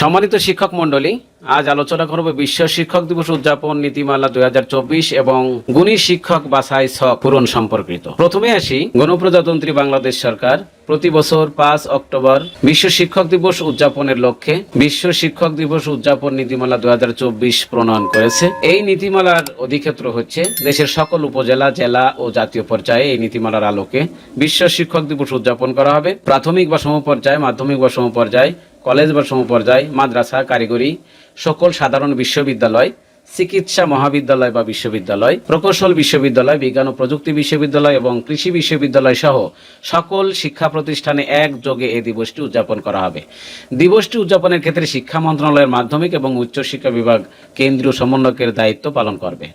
সম্মানিত শিক্ষক মন্ডলী আজ আলোচনা করব বিশ্ব শিক্ষক দিবস উদযাপন নীতিমালা দুই হাজার চব্বিশ এবং গুণী শিক্ষক ছক পূরণ সম্পর্কিত। প্রথমে আসি গণপ্রজাতন্ত্রী বাংলাদেশ সরকার। প্রতি বছর পাঁচ অক্টোবর বিশ্ব শিক্ষক দিবস উদযাপনের লক্ষ্যে বিশ্ব শিক্ষক দিবস উদযাপন নীতিমালা দুই হাজার চব্বিশ প্রণয়ন করেছে। এই নীতিমালার অধিক্ষেত্র হচ্ছে দেশের সকল উপজেলা, জেলা ও জাতীয় পর্যায়ে এই নীতিমালার আলোকে বিশ্ব শিক্ষক দিবস উদযাপন করা হবে। প্রাথমিক বা সমপর্যায়ে, মাধ্যমিক বা সমপর্যায় কলেজ বা সমপর্যায়, মাদ্রাসা, কারিগরি, সকল সাধারণ বিশ্ববিদ্যালয়, চিকিৎসা মহাবিদ্যালয় বা বিশ্ববিদ্যালয়, প্রকৌশল বিশ্ববিদ্যালয়, বিজ্ঞান ও প্রযুক্তি বিশ্ববিদ্যালয় এবং কৃষি বিশ্ববিদ্যালয় সহ সকল শিক্ষা প্রতিষ্ঠানে একযোগে এই দিবসটি উদযাপন করা হবে। দিবসটি উদযাপনের ক্ষেত্রে শিক্ষা মন্ত্রণালয়ের মাধ্যমিক এবং উচ্চশিক্ষা বিভাগ কেন্দ্রীয় সমন্বয়কের দায়িত্ব পালন করবে।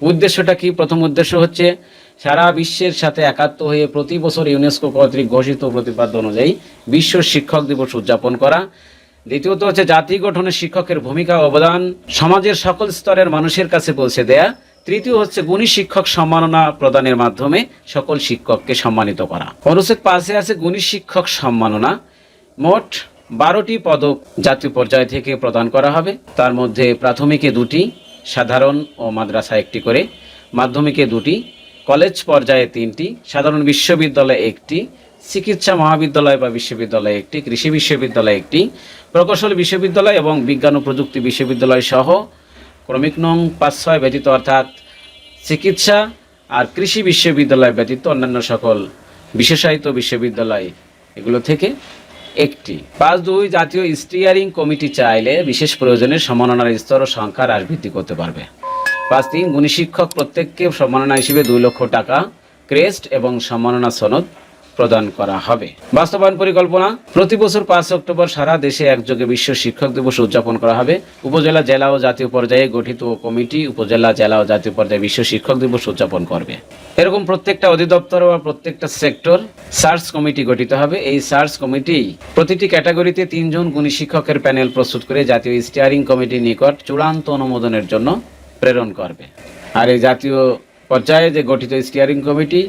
উদ্দেশ্যটা কি? প্রথম উদ্দেশ্য হচ্ছে সারা বিশ্বের সাথে একাত্ম হয়ে প্রতি বছর ইউনেস্কো কর্তৃক ঘোষিত প্রতিপাদ্য অনুযায়ী বিশ্ব শিক্ষক দিবস উদযাপন করা। দ্বিতীয়ত হচ্ছে জাতি গঠনে শিক্ষকের ভূমিকা অবদান, সমাজের সকল স্তরের মানুষের কাছে পৌঁছে দেয়া। তৃতীয় হচ্ছে গুণী শিক্ষক সম্মাননা প্রদানের মাধ্যমে সকল শিক্ষককে সম্মানিত করা। অনুচ্ছেদ পাশে আছে গুণী শিক্ষক সম্মাননা। মোট বারোটি পদক জাতীয় পর্যায় থেকে প্রদান করা হবে। তার মধ্যে প্রাথমিকে দুটি, সাধারণ ও মাদ্রাসা একটি করে। মাধ্যমিকে দুটি কলেজ পর্যায়ে তিনটি, সাধারণ বিশ্ববিদ্যালয়ে একটি, চিকিৎসা মহাবিদ্যালয় বা বিশ্ববিদ্যালয় একটি, কৃষি বিশ্ববিদ্যালয় একটি, প্রকৌশল বিশ্ববিদ্যালয় এবং বিজ্ঞান ও প্রযুক্তি বিশ্ববিদ্যালয় সহ ক্রমিক নং পাঁচ ছয় ব্যতীত অর্থাৎ চিকিৎসা আর কৃষি বিশ্ববিদ্যালয় ব্যতীত অন্যান্য সকল বিশেষায়িত বিশ্ববিদ্যালয় এগুলো থেকে একটি। পাঁচ দুই, জাতীয় স্টিয়ারিং কমিটি চাইলে বিশেষ প্রয়োজনে সম্মাননার স্তর ও সংখ্যা হ্রাস বৃদ্ধি করতে পারবে। পাঁচ তিন গুণী শিক্ষক প্রত্যেককে সম্মাননা হিসেবে দুই লক্ষ টাকা ক্রেস্ট এবং সম্মাননা সনদ প্রদান করা হবে। বাস্তবায়ন পরিকল্পনা, প্রতি বছর পাঁচ অক্টোবর সারা দেশে একযোগে বিশ্ব শিক্ষক দিবস উদযাপন করা হবে। উপজেলা, জেলা ও জাতীয় পর্যায়ে গঠিত কমিটি উপজেলা, জেলা ও জাতীয় পর্যায়ে বিশ্ব শিক্ষক দিবস উদযাপন করবে। এরকম প্রত্যেকটা অধিদপ্তর বা প্রত্যেকটা সেক্টর সার্চ কমিটি গঠিত হবে। এই সার্চ কমিটি প্রতিটি ক্যাটাগরিতে তিনজন গুণী শিক্ষকের প্যানেল প্রস্তুত করে জাতীয় স্টিয়ারিং কমিটির নিকট চূড়ান্ত অনুমোদনের জন্য প্রেরণ করবে। আর এই জাতীয় পর্যায়ে যে গঠিত স্টিয়ারিং কমিটি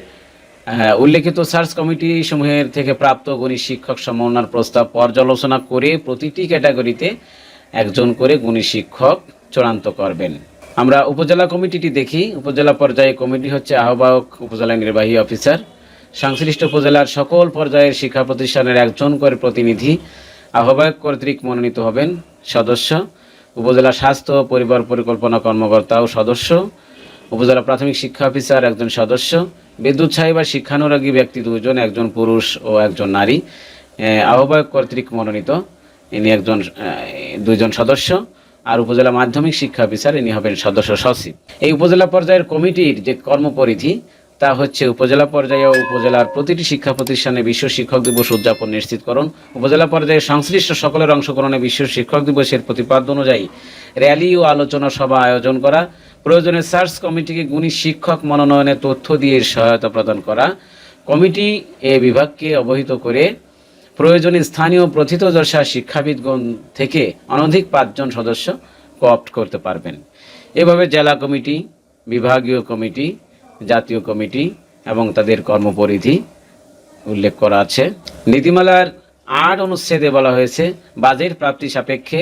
উল্লেখিত সার্চ কমিটি সমূহের থেকে প্রাপ্ত গুণী শিক্ষক সম্মাননার প্রস্তাব পর্যালোচনা করে প্রতিটি ক্যাটাগরিতে একজন করে গুণী শিক্ষক চূড়ান্ত করবেন। আমরা উপজেলা কমিটিটি দেখি। উপজেলা পর্যায়ে কমিটি হচ্ছে আহ্বায়ক উপজেলা নির্বাহী অফিসার সংশ্লিষ্ট উপজেলার সকল পর্যায়ের শিক্ষা প্রতিষ্ঠানের একজন করে প্রতিনিধি আহ্বায়ক কর্তৃক মনোনীত হবেন সদস্য। উপজেলা স্বাস্থ্য পরিবার পরিকল্পনা কর্মকর্তা ও সদস্য, উপজেলা প্রাথমিক শিক্ষা অফিসার একজন সদস্য, বিদ্যুৎ সাহেব বা শিক্ষানুরাগী ব্যক্তি দুজন, একজন পুরুষ ও একজন নারী। আহ্বায়ক কর্তৃক মনোনীত, ইনি একজন দুইজন সদস্য আর উপজেলা মাধ্যমিক শিক্ষা অফিসার, ইনি হবেন সদস্য সচিব। এই উপজেলা পর্যায়ের কমিটির যে কর্মপরিধি তা হচ্ছে উপজেলা পর্যায়ে ও উপজেলার প্রতিটি শিক্ষা প্রতিষ্ঠানে বিশ্ব শিক্ষক দিবস উদযাপন নিশ্চিতকরণ। উপজেলা পর্যায়ে সংশ্লিষ্ট সকলের অংশগ্রহণে বিশ্ব শিক্ষক দিবসের প্রতিপাদ্য অনুযায়ী র্যালি ও আলোচনা সভা আয়োজন করা, প্রয়োজনে সার্চ কমিটিকে গুণী শিক্ষক মনোনয়নে তথ্য দিয়ে সহায়তা প্রদান করা, কমিটি এ বিভাগকে অবহিত করে প্রয়োজনে স্থানীয় প্রথিতযশা শিক্ষাবিদগণ থেকে অনধিক পাঁচজন সদস্য কোঅপ্ট করতে পারবেন। এভাবে জেলা কমিটি, বিভাগীয় কমিটি জাতীয় কমিটি এবং তাদের কর্মপরিধি উল্লেখ করা আছে। নীতিমালার আট অনুচ্ছেদে বলা হয়েছে, বাজেট প্রাপ্তি সাপেক্ষে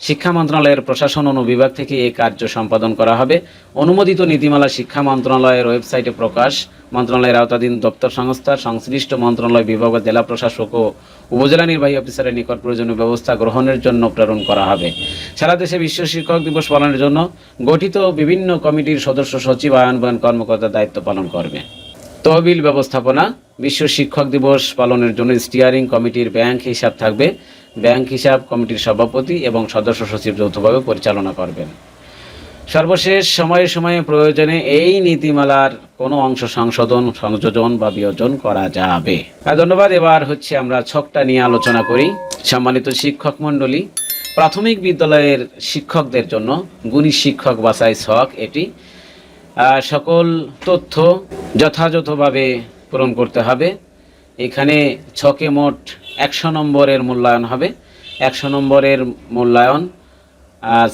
শিক্ষা মন্ত্রণালয়ের প্রশাসন অনুবিভাগ থেকে এই কার্য সম্পাদন করা হবে। অনুমোদিত নীতিমালা শিক্ষা মন্ত্রণালয়ের ওয়েবসাইটে প্রকাশ। মন্ত্রণালয়ের আওতাধীন দপ্তর সংস্থা, সংশ্লিষ্ট মন্ত্রণালয় বিভাগ জেলা প্রশাসক ও উপজেলা নির্বাহী অফিসারের নিকট প্রয়োজনীয় ব্যবস্থা গ্রহণের জন্য প্রেরণ করা হবে। সারা দেশে বিশ্ব শিক্ষক দিবস পালনের জন্য গঠিত বিভিন্ন কমিটির সদস্য সচিব আয়নবায়ন কর্মকর্তা দায়িত্ব পালন করবে। তহবিল ব্যবস্থাপনা, বিশ্ব শিক্ষক দিবস পালনের জন্য স্টিয়ারিং কমিটির ব্যাংক হিসাব থাকবে। ব্যাংক হিসাব কমিটির সভাপতি এবং সদস্য সচিব যৌথভাবে পরিচালনা করবেন। সর্বশেষ সময়ে সময়ে প্রয়োজনে এই নীতিমালার কোনো অংশ সংশোধন, সংযোজন বা বিয়োজন করা যাবে। ধন্যবাদ, এবার হচ্ছে আমরা ছকটা নিয়ে আলোচনা করি সম্মানিত শিক্ষক মণ্ডলী। প্রাথমিক বিদ্যালয়ের শিক্ষকদের জন্য গুণী শিক্ষক বাছাই ছক এটি। সকল তথ্য যথাযথভাবে পূরণ করতে হবে। এখানে ছকে মোট নম্বরের মূল্যায়ন হবে। একশো নম্বরের মূল্যায়ন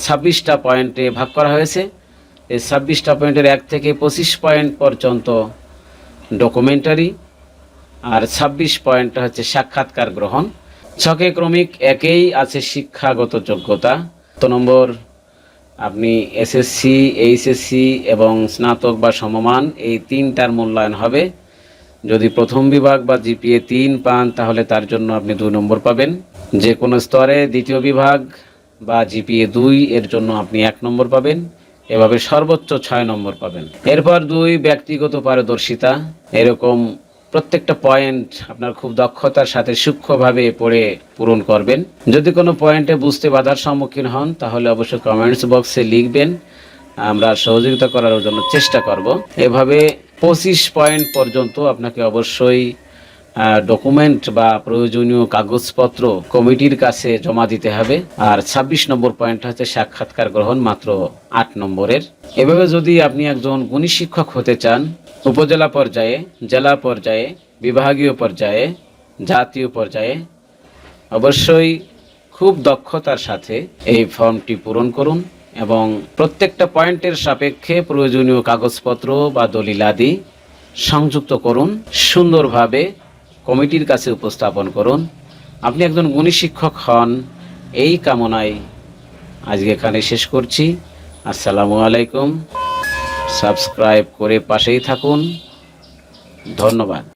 ছাব্বিশটা পয়েন্টে ভাগ করা হয়েছে। এই ছাব্বিশটা পয়েন্টের এক থেকে পঁচিশ পয়েন্ট পর্যন্ত ডকুমেন্টারি আর ছাব্বিশ পয়েন্টটা হচ্ছে সাক্ষাৎকার গ্রহণ। ছকে ক্রমিক একেই আছে শিক্ষাগত যোগ্যতা। তো নম্বর, আপনি এসএসসি, এইচএসসি এবং স্নাতক বা সমমান এই তিনটার মূল্যায়ন হবে। যদি প্রথম বিভাগ বা জিপিএ তিন পান, তাহলে তার জন্য আপনি দুই নম্বর পাবেন। যে কোনো স্তরে দ্বিতীয় বিভাগ বা জিপিএ দুই, এর জন্য আপনি এক নম্বর পাবেন। এভাবে সর্বোচ্চ ছয় নম্বর পাবেন। এরপর দুই, ব্যক্তিগত পারদর্শিতা। এরকম প্রত্যেকটা পয়েন্ট আপনার খুব দক্ষতার সাথে সূক্ষ্মভাবে পড়ে পূরণ করবেন। যদি কোনো পয়েন্টে বুঝতে বাধার সম্মুখীন হন, তাহলে অবশ্যই কমেন্টস বক্সে লিখবেন। আমরা সহযোগিতা করার জন্য চেষ্টা করব। এভাবে পঁচিশ পয়েন্ট পর্যন্ত আপনাকে অবশ্যই ডকুমেন্ট বা প্রয়োজনীয় কাগজপত্র কমিটির কাছে জমা দিতে হবে। আর ২৬ নম্বর পয়েন্ট হচ্ছে সাক্ষাৎকার গ্রহণ মাত্র আট নম্বরের। এভাবে যদি আপনি একজন গুণী শিক্ষক হতে চান, উপজেলা পর্যায়ে, জেলা পর্যায়ে, বিভাগীয় পর্যায়ে, জাতীয় পর্যায়ে, অবশ্যই খুব দক্ষতার সাথে এই ফর্মটি পূরণ করুন। এবং প্রত্যেকটা পয়েন্টের সাপেক্ষে প্রয়োজনীয় কাগজপত্র বা দলিলাদি সংযুক্ত করুন, সুন্দরভাবে কমিটির কাছে উপস্থাপন করুন। আপনি একজন গুণী শিক্ষক হন, এই কামনায় আজকে এখানে শেষ করছি। আসসালামু আলাইকুম। সাবস্ক্রাইব করে পাশেই থাকুন। ধন্যবাদ।